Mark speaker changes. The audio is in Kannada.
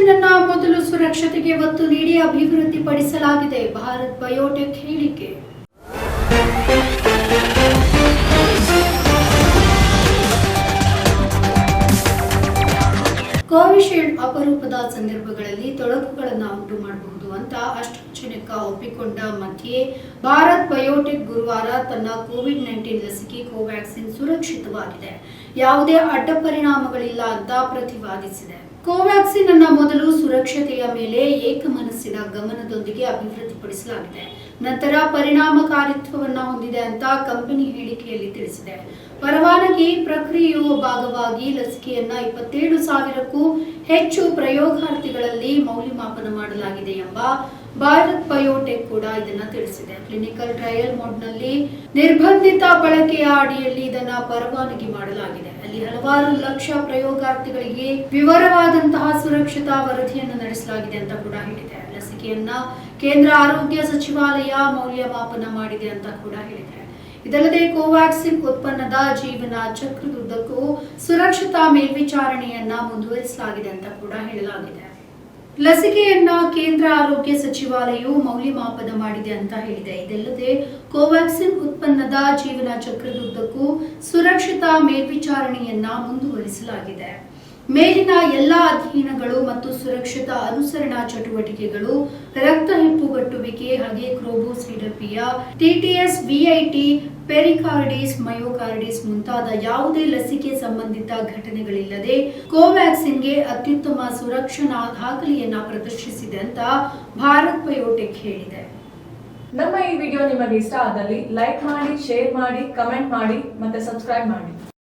Speaker 1: ಕೋವ್ಯಾಕ್ಸಿನ್ ಅನ್ನ ಮೊದಲು ಸುರಕ್ಷತೆಗೆ ಒತ್ತು ನೀಡಿ ಅಭಿವೃದ್ಧಿಪಡಿಸಲಾಗಿದೆ. ಭಾರತ್ ಬಯೋಟೆಕ್ ಹೇಳಿಕೆ. ಕೋವಿಶೀಲ್ಡ್ ಅಪರೂಪದ ಸಂದರ್ಭಗಳಲ್ಲಿ ತೊಡಕುಗಳನ್ನು ಉಂಟು ಮಾಡಬಹುದು ಅಂತ ಅಷ್ಟಚನಕ ಒಪ್ಪಿಕೊಂಡ ಮಧ್ಯೆ ಭಾರತ್ ಬಯೋಟೆಕ್ ಗುರುವಾರ ತನ್ನ ಕೋವಿಡ್ ನೈನ್ಟೀನ್ ಲಸಿಕೆ ಕೋವ್ಯಾಕ್ಸಿನ್ ಸುರಕ್ಷಿತವಾಗಿದೆ. ಯಾವುದೇ ಅಡ್ಡ ಪರಿಣಾಮಗಳಿಲ್ಲ ಅಂತ ಪ್ರತಿಪಾದಿಸಿದೆ ಕೋವ್ಯಾಕ್ಸಿನ್ ಅನ್ನ ಮೊದಲು ಸುರಕ್ಷತೆಯ ಮೇಲೆ ಏಕಮನಸ್ಸಿನ ಗಮನದೊಂದಿಗೆ ಅಭಿವೃದ್ಧಿಪಡಿಸಲಾಗಿದೆ. ನಂತರ ಪರಿಣಾಮಕಾರಿತ್ವವನ್ನ ಹೊಂದಿದೆ ಅಂತ ಕಂಪನಿ ಹೇಳಿಕೆಯಲ್ಲಿ ತಿಳಿಸಿದೆ. ಪರವಾನಗಿ ಪ್ರಕ್ರಿಯೆಯ ಭಾಗವಾಗಿ ಲಸಿಕೆಯನ್ನ ಇಪ್ಪತ್ತೇಳು ಸಾವಿರಕ್ಕೂ ಹೆಚ್ಚು ಪ್ರಯೋಗಾರ್ಥಿಗಳಲ್ಲಿ ಮೌಲ್ಯಮಾಪನ ಮಾಡಲಾಗಿದೆ ಎಂಬ ಭಾರತ್ ಬಯೋಟೆಕ್ ಕೂಡ ಇದನ್ನ ತಿಳಿಸಿದೆ. ಕ್ಲಿನಿಕಲ್ ಟ್ರಯಲ್ ಮೋಡ್ನಲ್ಲಿ ನಿರ್ಬಂಧಿತ ಬಳಕೆಯ ಅಡಿಯಲ್ಲಿ ಇದನ್ನ ಪರವಾನಗಿ ಮಾಡಲಾಗಿದೆ. ಅಲ್ಲಿ ಹಲವಾರು ಲಕ್ಷ ಪ್ರಯೋಗಾರ್ಥಿಗಳಿಗೆ ವಿವರವಾದಂತಹ ಸುರಕ್ಷತಾ ವರದಿಯನ್ನು ನಡೆಸಲಾಗಿದೆ ಅಂತ ಕೂಡ ಹೇಳಿದೆ. ಲಸಿಕೆಯನ್ನ ಕೇಂದ್ರ ಆರೋಗ್ಯ ಸಚಿವಾಲಯ ಮೌಲ್ಯಮಾಪನ ಮಾಡಿದೆ ಅಂತ ಕೂಡ ಹೇಳಿದೆ. ಇದಲ್ಲದೆ ಕೋವ್ಯಾಕ್ಸಿನ್ ಉತ್ಪನ್ನದ ಜೀವನ ಚಕ್ರದುದ್ದಕ್ಕೂ ಸುರಕ್ಷತಾ ಮೇಲ್ವಿಚಾರಣೆಯನ್ನ ಮುಂದುವರಿಸಲಾಗಿದೆ ಅಂತ ಕೂಡ ಹೇಳಲಾಗಿದೆ. ಲಸಿಕೆಯನ್ನ ಕೇಂದ್ರ ಆರೋಗ್ಯ ಸಚಿವಾಲಯವು ಮೌಲ್ಯಮಾಪನ ಮಾಡಿದೆ ಅಂತ ಹೇಳಿದೆ. ಇದಲ್ಲದೆ ಕೋವ್ಯಾಕ್ಸಿನ್ ಉತ್ಪನ್ನದ ಜೀವನ ಚಕ್ರದುದ್ದಕ್ಕೂ ಸುರಕ್ಷತಾ ಮೇಲ್ವಿಚಾರಣೆಯನ್ನ ಮುಂದುವರಿಸಲಾಗಿದೆ. ಮೇಲಿನ ಎಲ್ಲ ಅಧ್ಯಯನಗಳು ಮತ್ತು ಸುರಕ್ಷತಾ ಅನುಸರಣಾ ಚಟುವಟಿಕೆಗಳು, ರಕ್ತ ಹೆಪ್ಪುಗಟ್ಟುವಿಕೆ ಹಾಗೆ ಕ್ರೋಬೋಸಿಡಪಿಯ ಟಿಟಿಎಸ್ ವಿಐಟಿ ಪೆರಿಕಾರ್ಡಿಸ್, ಮಯೋಕಾರ್ಡಿಸ್ ಮುಂತಾದ ಯಾವುದೇ ಲಸಿಕೆ ಸಂಬಂಧಿತ ಘಟನೆಗಳಿಲ್ಲದೆ ಕೋವ್ಯಾಕ್ಸಿನ್ಗೆ ಅತ್ಯುತ್ತಮ ಸುರಕ್ಷಣಾ ದಾಖಲೆಯನ್ನ ಪ್ರದರ್ಶಿಸಿದೆ ಅಂತ ಭಾರತ್ ಬಯೋಟೆಕ್ ಹೇಳಿದೆ.
Speaker 2: ನಮ್ಮ ಈ ವಿಡಿಯೋ ನಿಮಗೆ ಇಷ್ಟ ಆದಲ್ಲಿ ಲೈಕ್ ಮಾಡಿ, ಶೇರ್ ಮಾಡಿ, ಕಮೆಂಟ್ ಮಾಡಿ ಮತ್ತೆ ಸಬ್ಸ್ಕ್ರೈಬ್ ಮಾಡಿ.